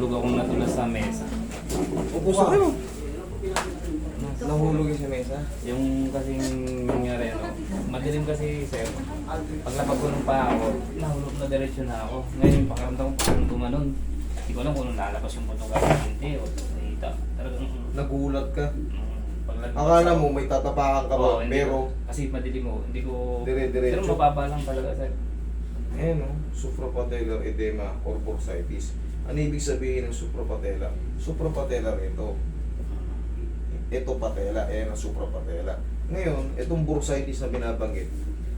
nahulog akong natulas sa mesa. Upo ka. Nahulog yung sa mesa. Yung kasing nangyari, ano, madilim kasi, sir. Paglapag ko ng paa ako, nahulog na diretsyo na ako. Ngayon, yung pakiramdam ko parang gumanon. Hindi ko alam kung anong lalabas yung puto hindi o nakita. Talagang, Nagulat ka. mm, paglapag Akala mo may tatapakan ka ba, Oo, hindi pero ko- kasi madilim mo, hindi ko... Dire-diretso. Pero mababa lang talaga, sir. Ayan o, suprapatellar edema or bursitis. Ano ibig sabihin ng suprapatellar? Suprapatellar ito. Ito patella, ayan ang suprapatella. Ngayon, itong bursitis na binabanggit,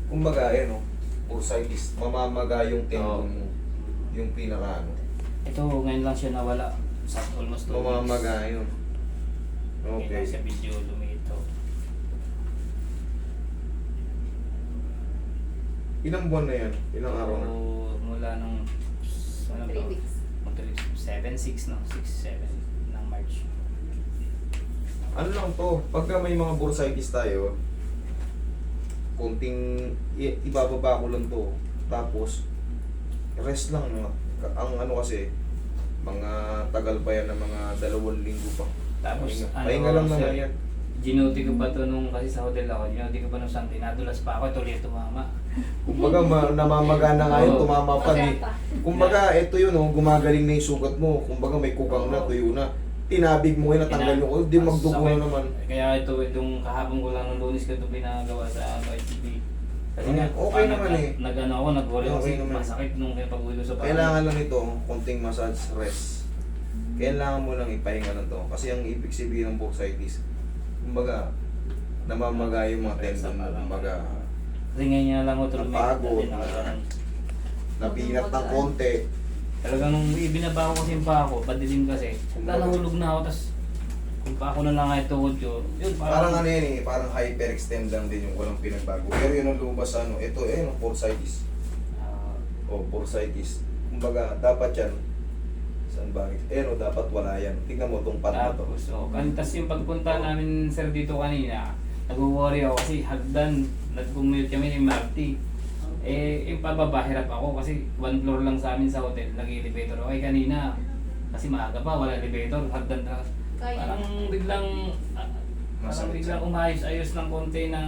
kumbaga ayan o, bursitis, mamamaga yung tendon mo, yung pinaka ano. Ito, ngayon lang siya nawala. Sa almost two weeks. Mamamaga yun. Okay. sa video lumito. Ilang buwan na yan? Ilang araw na? So, mula nung... Ano Three to? weeks. Mag 7, 6 no? 6, 7 ng March. Ano lang to, pagka may mga bursitis tayo, konting i- ibababa ko lang to. Tapos, rest lang. no? Ang ano kasi, mga tagal pa yan ng mga dalawang linggo pa. Tapos, Pahinga, ano, pahinga lang sir, naman yan. Ginuti ko pa to nung kasi sa hotel ako. Ginuti ko pa nung Sunday. Nadulas pa ako. Tuloy tumama. Kumbaga, ma- namamaga na nga yun, Oo. tumama pa. Pa. kumbaga, ito yun, oh, gumagaling na yung sugat mo. Kumbaga, may kukang na, tuyo na. Tinabig mo yun, natanggal yung oh, di Mas magdugo sakit. na naman. Kaya ito, itong kahapon ko lang ng lunis ko ito pinagawa sa YCB. Kasi Hmm, nga, okay ah, naman nag, eh. Nag, ano ako, nag-worry ako Okay kasi naman. masakit nung pag-uwi ko sa bahay. Kailangan lang ito, konting massage, rest. Kailangan mo lang ipahinga lang to. Kasi ang ibig sabihin ng bursitis, kumbaga, namamaga yung mga tendon mo, kumbaga, Kasi ngayon nga lang ako tuloy. Napagod. Napinat ng konti. Talagang nung ibinaba ko kasi yung pa ako, padilim kasi. Pagka nahulog na ako, tas kung pa ako na lang ay tuhod ko, yun Parang ano yan eh, parang hyperextend lang din yung walang pinagbago. Pero yun ang lumabas sa ano, ito eh, no, bursitis. Ah, O, bursitis. Kumbaga, dapat yan, saan ba? Eh, no, dapat wala yan. Tingnan mo itong pan na to. Tapos, oh, kan- tas yung pagpunta namin sir dito kanina, nag-worry ako kasi hagdan, nag-commute kami ni Marty. Eh, yung pababa, hirap ako kasi one floor lang sa amin sa hotel, nag-elevator ako. Eh, kanina, kasi maaga pa, wala elevator, hagdan na. Kaya. Parang biglang, ah, parang Masakit biglang umayos-ayos ng konti na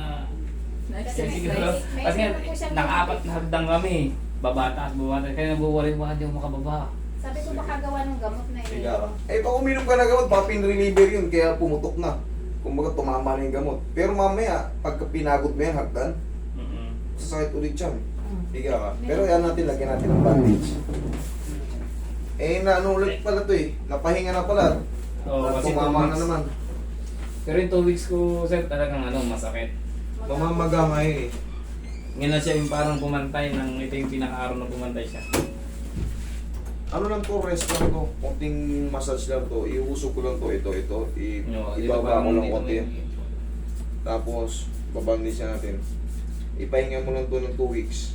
kasi siguro, may- kasi siyang nakapat na hagdan kami. Baba taas, baba taas. Kaya nag-worry mo, hindi ako makababa. Sabi ko baka gawa ng gamot na yun. Siga ka. Eh, pag uminom ka na gamot, baka pinreliever yun, kaya pumutok na. Kumbaga, tumama na yung gamot. Pero mamaya, pagka pinagod mo yan, hagdan, Mm-mm. sasakit ulit yan. Mm. Higa ka. Pero yan natin, lagyan natin ng bandage. Eh, naano ulit pala to eh. Napahinga na pala. Oo, kasi two Tumama na weeks. naman. Pero yung 2 weeks ko, sir, talagang ano, masakit. Mamamaga nga eh. Ngayon na siya yung parang pumantay ng ito yung pinaka-araw na pumantay siya. Ano lang to, rest lang to. Konting massage lang to. Iusok ko lang to. Ito, ito. I No, ibaba ko lang konti. Tapos, babandage na natin. Ipahinga mo lang to ng 2 weeks.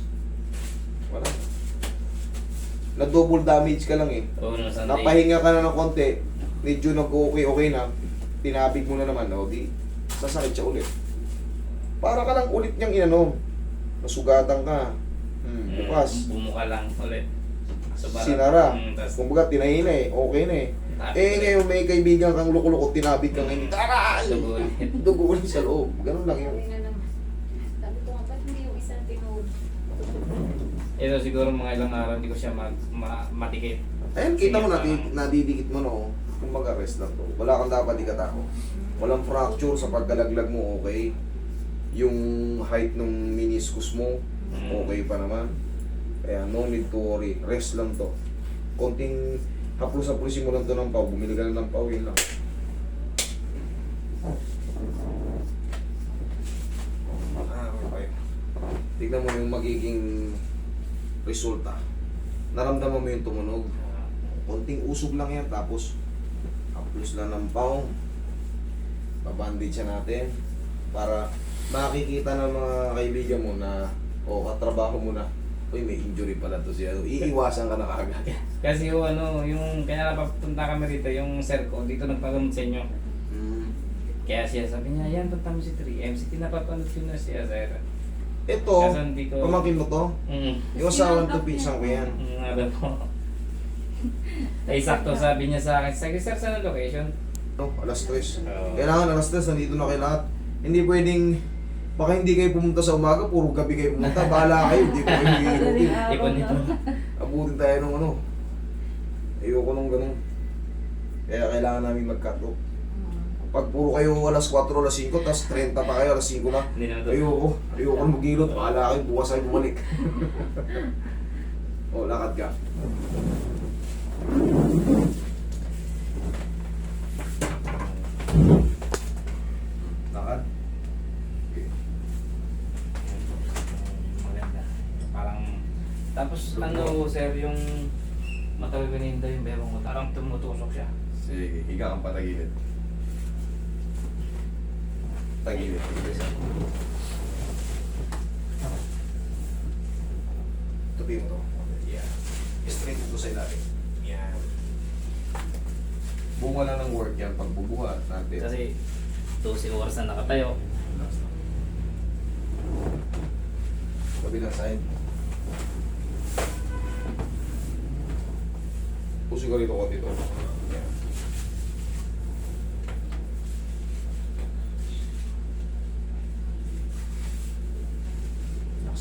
Wala. Na double damage ka lang eh. Oo, no, Sunday. Napahinga ka na ng konti. Medyo nag-okay okay na. Tinabig mo na naman. O, di, sasakit siya ulit. Para ka lang ulit niyang inanom. Nasugatan ka. Hmm, Mm, bukas. Bumuka lang ulit. So, parang- Sinara. Mm, tas- Kumbaga, tinahin na eh. Okay na eh. Tapos Eh, ulit. ngayon may kaibigan kang loko-loko, tinabig kang ngayon. Taray! Dugo ulit. Dugo ulit sa loob. Ganun lang yun. Sabi na naman. Sabi ko nga, ba't hindi yung isang tinuod? Ito siguro mga ilang araw hindi ko siya mag, ma, matikit. Ayun, kita mo Sige, na, parang- nadidikit mo no. Kumbaga, rest lang to. Wala kang dapat ikatako. Walang fracture sa pagkalaglag mo, okay. Yung height ng meniscus mo, Mm. okay pa naman. Kaya no need to worry. Rest lang to. Konting haplos-haplosin mo lang to ng pau. Bumili ka lang ng pau, yun lang. Ah, okay. Tignan mo yung magiging resulta. Naramdaman mo yung tumunog. Konting usog lang yan, tapos haplos lang ng pau. Babandage siya natin para makikita ng mga kaibigan mo na o katrabaho mo na uy may injury pala to siya. Iiwasan ka na kaagad. Kasi yung ano, yung kaya napapunta kami rito, yung sir ko, dito nagpagamot sa inyo. Mm. Kaya siya sabi niya, yan, punta mo si 3M. Si pinapapanood ko na siya, sir. Ito, Kaso hindi ko... pamangkin mo to? Mm. Yung asawa to, pisang ko yan. Mm, ano po. Ay, sakto sabi niya sa akin, sige sir, saan ang location? No, alas 3. Oo. Kailangan alas 3, nandito na kayo lahat. Hindi pwedeng, baka hindi kayo pumunta sa umaga, puro gabi kayo pumunta. Bahala kayo, hindi ko kayo hihirutin. Ipon nito. Abutin tayo ng ano. Ayoko nung ganun. Kaya kailangan namin mag-cut off. Pag puro kayo alas 4, alas 5, tapos 30 pa kayo, alas 5 na. Ayoko, ayoko nung magilot. Bahala kayo, bukas kayo bumalik. o, lakad ka. Lakad. Okay. Maganda. Parang, tapos ano sir, yung matawipininda yung bewang ko, parang tumutusok siya. Sige, higa kang patagilid. Tagilid. Tupi mo to. Yeah. Straight ito sa ilalim. Yan. Bunga lang ng work yan. Pagbubuhat natin. Kasi 12 oras na nakatayo. Kabilang side. Puso ko rito ko dito. Yan.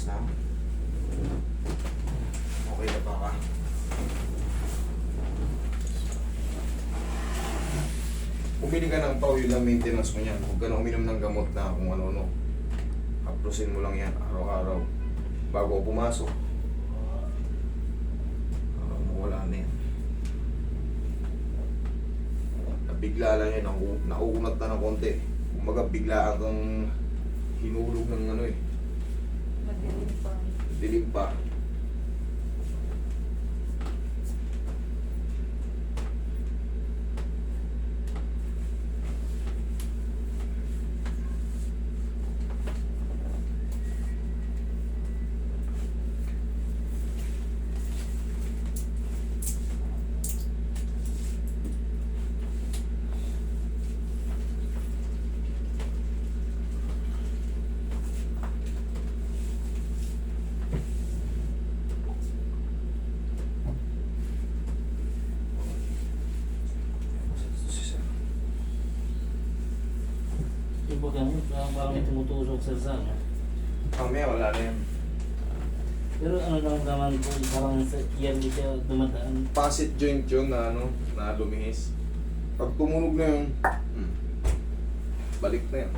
Lang. Okay na pa ka. Umili ka ng pau, yun lang maintenance mo niyan. Huwag ka na uminom ng gamot na kung ano-ano. Haplusin mo lang yan araw-araw. Bago pumasok. Uh, mawala na yan. Nabigla lang yan. Naku- Nauunat na ng konti. Kumaga bigla kang hinulog ng ano eh. Madilim pa. Dilim pa. Yung pag ano, parang parang may tumutusok sa sa ano. Mamaya wala na yan. Pero ano lang naman po, parang sa di siya dumadaan. Facet joint yun na ano, na lumihis. Pag tumunog na yun, hmm, balik na yan.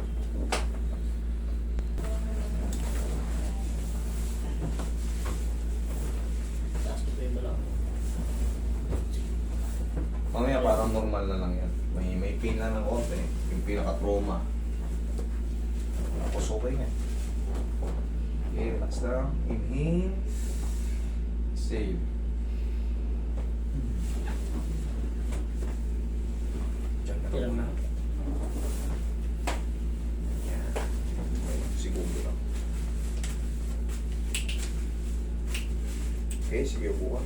Mamaya parang normal na lang yan. May, may pain lang ng konti. Yung pinaka-trauma. Tapos okay na. Okay, relax lang. Inhale. Exhale. Diyan na muna. na? Yan. Segundo lang. Okay, sige, upo ka.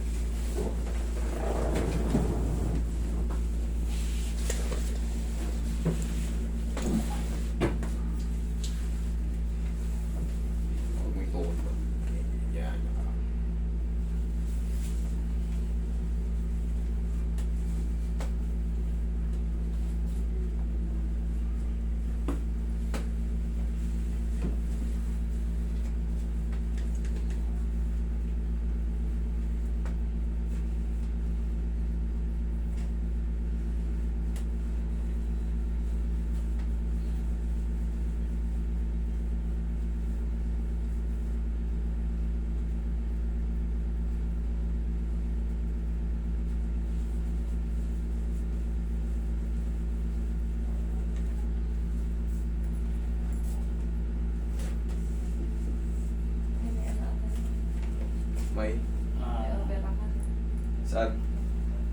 Huwag mo ituon ba? Yan. May ano ako. May, May Ah, opera ka. saan?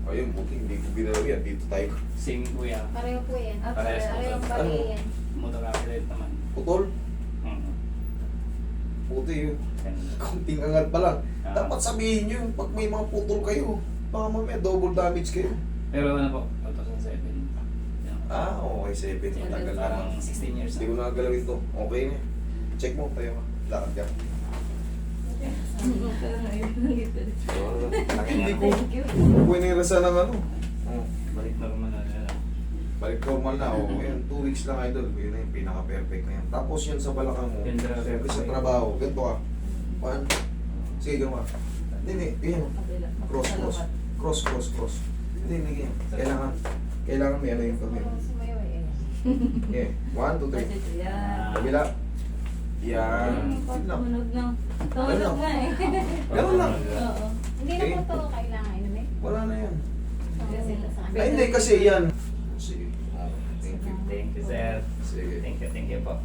Ayun, buti hindi ko ginalaw yan. Dito tayo. Same kuya. Pareho po yan. Ah, Parehas po. Pareho Ano? pareho yan. Motor accident naman. Putol. Mm. Puti yun. Kunting angat pa lang. Ah. Dapat sabihin nyo, pag may mga putol kayo, baka mamaya double damage kayo. Pero ano po, 2007. Yan. Ah, okay, 7. Matagal na Parang lang. 16 years Hindi ko na. nakagalawin to. Okay na. Check mo, tayo ka. Lakad ka. Hindi ko Thank you. puwinirasa ng ano. Oh, Balik normal na na. balik normal na. Oh, ngayon, two weeks lang idol. Yun na yung pinaka-perfect na yan. Tapos yan sa balakang mo. Yan, sir. Siyempre sa trabaho. Ganito ka. One. Sige, gano'n ka. Hindi, hindi. Mo. Cross, cross. Cross, cross, cross. Hindi, hindi. ganyan. Kailangan, kailangan may ano yung mo. Sumayaw eh. Okay. One, two, three. Yan. Kabila. Yan. Yun lang. Tumunog na. Tumunog na eh. Ganun lang. Oo. Hindi na Okay. po ito kailangan inumin. Wala na yan. Ay, hindi kasi yan. Sige. Thank you. Thank you, sir. Sige. Thank you, thank you po.